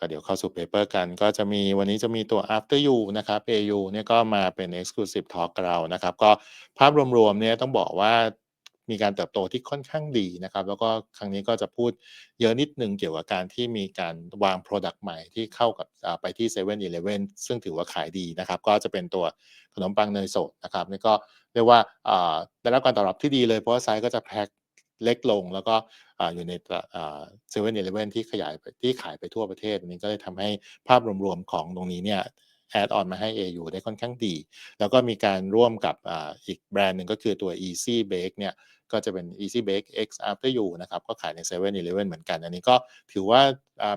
ก็เดี๋ยวเข้าสู่เปเปอร์กัน ก็จะมีวันนี้จะมีตัว after you นะครับ AU เนี่ยก็มาเป็น exclusive talk เรานะครับ ก็ภาพรวมๆเนี่ยต้องบอกว่ามีการเติบโตที่ค่อนข้างดีนะครับ แล้วก็ครั้งนี้ก็จะพูดเยอะนิดนึงเกี่ยวกับการที่มีการวาง Product ใหม่ที่เข้ากับไปที่7 e เ e ่ e อซึ่งถือว่าขายดีนะครับ ก็จะเป็นตัวขนมปังเนยสดนะครับนี่ก็เรียกว่าได้รับการตอบรับที่ดีเลยเพราะว่าไซส์ก็จะแพ็ค เล็กลง แล้วก็อยู่ในเซเว่นอีเลฟเว่นที่ขยายที่ขายไปทั่วประเทศนี้ก็เลยทำให้ภาพรวมๆของตรงนี้เนี่ยแอดออนมาให้ AU ได้ค่อนข้างดี แล้วก็มีการร่วมกับออีกแบรนด์หนึ่งก็คือตัว Easy Bake เนี่ย ก็จะเป็น Easy Bake X After You นะครับก็ขายใน7 e เ e ่ e อเหมือนกัน อันนี้ก็ถือว่า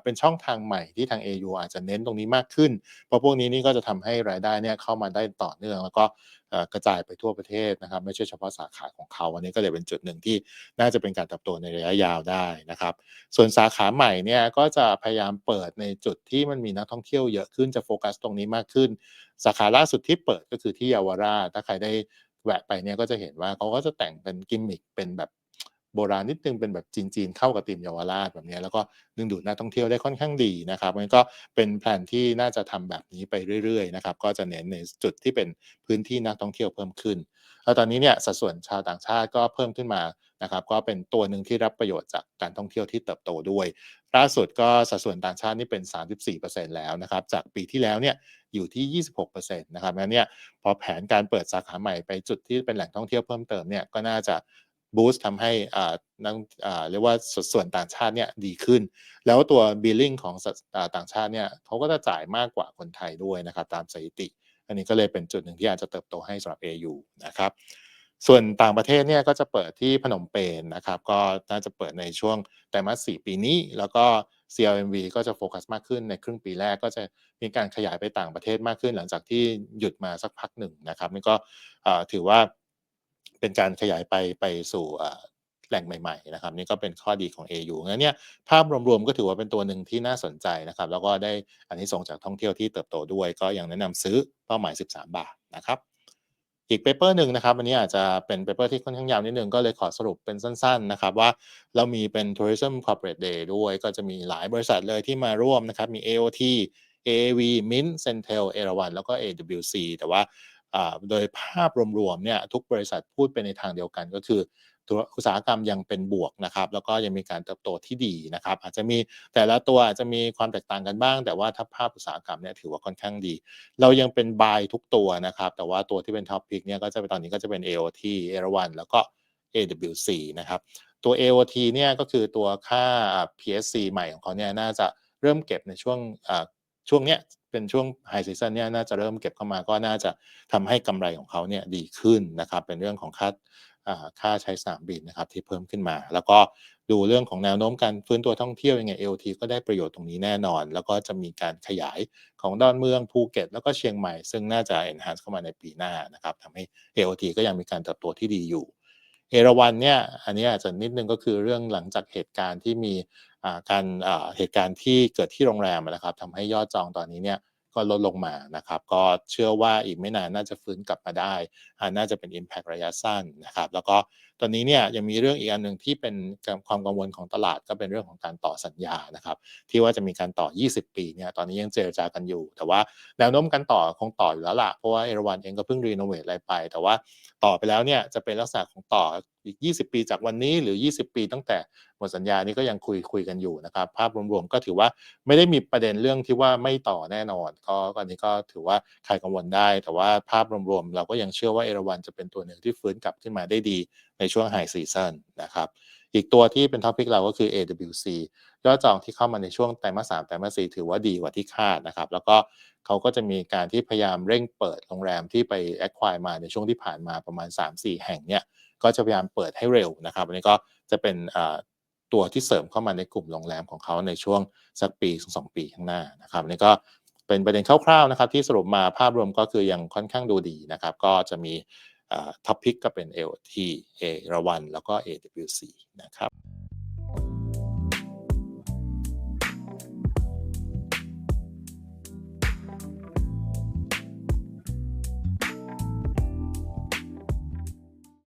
เป็นช่องทางใหม่ที่ทาง AU อาจจะเน้นตรงนี้มากขึ้น เพราะพวกนี้นี่ก็จะทำให้รายได้เนี่ยเข้ามาได้ต่อเนื่อง แล้วก็กระจายไปทั่วประเทศนะครับ ไม่ใช่เฉพาะสาขาของเขา อันนี้ก็เลยเป็นจุดหนึ่งที่น่าจะเป็นการเติบโตในระยะยาวได้นะครับ ส่วนสาขาใหม่เนี่ยก็จะพยายามเปิดในจุดที่มันมีนักท่องเที่ยวเยอะขึ้นจะโฟกัสตรงนี้มากขึ้น สาขาล่าสุดที่เปิดก็คือที่เยาวราชถ้าใครได้ แวะไปเนี่ยก็จะเห็นว่าเขาก็จะแต่งเป็นกิมมิคเป็นแบบโบราณนิดนึงเป็นแบบจีนๆเข้ากับตีมเยาวราชแบบนี้แล้วก็ดึงดูดนักท่องเที่ยวได้ค่อนข้างดีนะครับมันก็เป็นแผนที่น่าจะทำแบบนี้ไปเรื่อยๆนะครับก็จะเน้นในจุดที่เป็นพื้นที่นักท่องเที่ยวเพิ่มขึ้นแล้วตอนนี้เนี่ยสัดส่วนชาวต่างชาติก็เพิ่มขึ้นมา นะครับก็เป็นตัวหนึ่งที่รับประโยชน์จากการท่องเที่ยวที่เติบโตด้วย ล่าสุดก็สัดส่วนต่างชาตินี่เป็น 34%แล้วนะครับจากปีที่แล้วเนี่ยอยู่ที่ 26%นะครับงั้นเนี่ยพอแผนการเปิดสาขาใหม่ไปจุดที่เป็นแหล่งท่องเที่ยวเพิ่มเติมเนี่ยก็น่าจะบูสต์ทำให้อ่านักอ่าเรียกว่าสัดส่วนต่างชาติเนี่ยดีขึ้น แล้วตัวบิลลิ่งของต่างชาติเนี่ยเขาก็จะจ่ายมากกว่าคนไทยด้วยนะครับตามสถิติ อันนี้ก็เลยเป็นจุดหนึ่งที่อาจจะเติบโตให้สำหรับ AU นะครับ ส่วนต่างประเทศเนี่ยก็จะเปิดที่พนมเปญนนะครับ ก็น่าจะเปิดในช่วงไตรมาส4ปีนี้ แล้วก็ CLMV ก็จะโฟกัสมากขึ้นในครึ่งปีแรกก็จะมีการขยายไปต่างประเทศมากขึ้น หลังจากที่หยุดมาสักพักหนึ่งนะครับนี่ก็ถือว่าเป็นการขยายไปไปสู่แหล่งใหม่ๆนะครับนี่ก็เป็นข้อดีของ AU งั้นเนี่ยภาพรวมๆก็ถือว่าเป็นตัวหนึ่งที่น่าสนใจนะครับ แล้วก็ได้อันนี้ส่งจากท่องเที่ยวที่เติบโตด้วย ก็ยังแนะนำซื้อเป้าหมาย 13 บาทนะครับ อีกเปเปอร์หนึ่งนะครับอันนี้อาจจะเป็นเปเปอร์ที่ค่อนข้างยาวนิดนึงก็เลยขอสรุปเป็นสั้นๆนะครับว่าเรามีเป็น Tourism Corporate Day ด้วย ก็จะมีหลายบริษัทเลยที่มาร่วมนะครับมี AOT AAV Mint Centel เอราวันแล้วก็ AWC แต่ว่าโดยภาพรวมๆเนี่ยทุกบริษัทพูดไปในทางเดียวกันก็คือ อุตสาหกรรมยังเป็นบวกนะครับ แล้วก็ยังมีการเติบโตที่ดีนะครับ อาจจะมีแต่ละตัวอาจจะมีความแตกต่างกันบ้าง แต่ว่าถ้าภาพอุตสาหกรรมเนี่ยถือว่าค่อนข้างดี เรายังเป็นบายทุกตัวนะครับ แต่ว่าตัวที่เป็นท็อปพิกเนี่ยก็จะเป็นตอนนี้ก็จะเป็น AOT เอราวันแล้วก็ AWC นะครับ ตัว AOT เนี่ยก็คือตัวค่า PSC ใหม่ของเขาเนี่ยน่าจะเริ่มเก็บในช่วงช่วงเนี้ยเป็นช่วงไฮซีซันเนี่ยน่าจะเริ่มเก็บเข้ามาก็น่าจะทำให้กำไรของเขาเนี่ยดีขึ้นนะครับ เป็นเรื่องของค่า ค่าใช้สนามบินนะครับที่เพิ่มขึ้นมา แล้วก็ดูเรื่องของแนวโน้มการฟื้นตัวท่องเที่ยวยังไง LT ก็ได้ประโยชน์ตรงนี้แน่นอน แล้วก็จะมีการขยายของดอนเมืองภูเก็ต แล้วก็เชียงใหม่ ซึ่งน่าจะ enhance เข้ามาในปีหน้านะครับทำให้ LT ก็ยังมีการเติบโตที่ดีอยู่เอราวันเนี่ยอันนี้อาจจะนิดนึงก็คือเรื่องหลังจากเหตุการณ์ที่มีการเหตุการณ์ที่เกิดที่โรงแรมนะครับทำให้ยอดจองตอนนี้เนี่ยก็ลดลงมานะครับ ก็เชื่อว่าอีกไม่นานน่าจะฟื้นกลับมาได้ น่าจะเป็น Impact ระยะสั้นนะครับ แล้วก็ตอนนี้เนี่ยยังมีเรื่องอีกอันหนึ่งที่เป็นความกังวลของตลาดก็เป็นเรื่องของการต่อสัญญานะครับ ที่ว่าจะมีการต่อ 20 ปีเนี่ยตอนนี้ยังเจรจากันอยู่ แต่ว่าแนวโน้มการต่อคงต่ออยู่แล้วล่ะ เพราะว่าเอราวันเองก็เพิ่งรีโนเวทอะไรไป แต่ว่าต่อไปแล้วเนี่ยจะเป็นลักษณะของต่ออีก 20 ปีจากวันนี้หรือ 20 ปี ตั้งแต่หมดสัญญานี้ก็ยังคุยคุยกันอยู่นะครับ ภาพรวมๆก็ถือว่าไม่ได้มีประเด็นเรื่องที่ว่าไม่ต่อแน่นอน ก็อันนี้ก็ถือว่าใครกังวลได้ แต่ว่าภาพรวมๆเราก็ยังเชื่อว่าเอราวันจะเป็นตัวหนึ่งที่ฟื้นกลับขึ้นมาได้ดีในช่วงไฮซีซันนะครับอีกตัวที่เป็นท็อปิกเราก็คือ AWC ยอดจองที่เข้ามาในช่วงไตรมาสสามไตรมาสสี่ถือว่าดีกว่าที่คาดนะครับ แล้วก็เขาก็จะมีการที่พยายามเร่งเปิดโรงแรมที่ไปแอคควายมาในช่วงที่ผ่านมาประมาณ 3-4 แห่งเนี่ยก็จะพยายามเปิดให้เร็วนะครับอันนี้ก็จะเป็นตัวที่เสริมเข้ามาในกลุ่มโรงแรมของเขาในช่วงสักปีสองปีข้างหน้านะครับนี่ก็ เป็นประเด็นคร่าวๆนะครับที่สรุปมาภาพรวมก็คือยังค่อนข้างดูดีนะครับก็จะมีท็อปพิกก็เป็น LT A ระวันแล้วก็ AWC นะครับ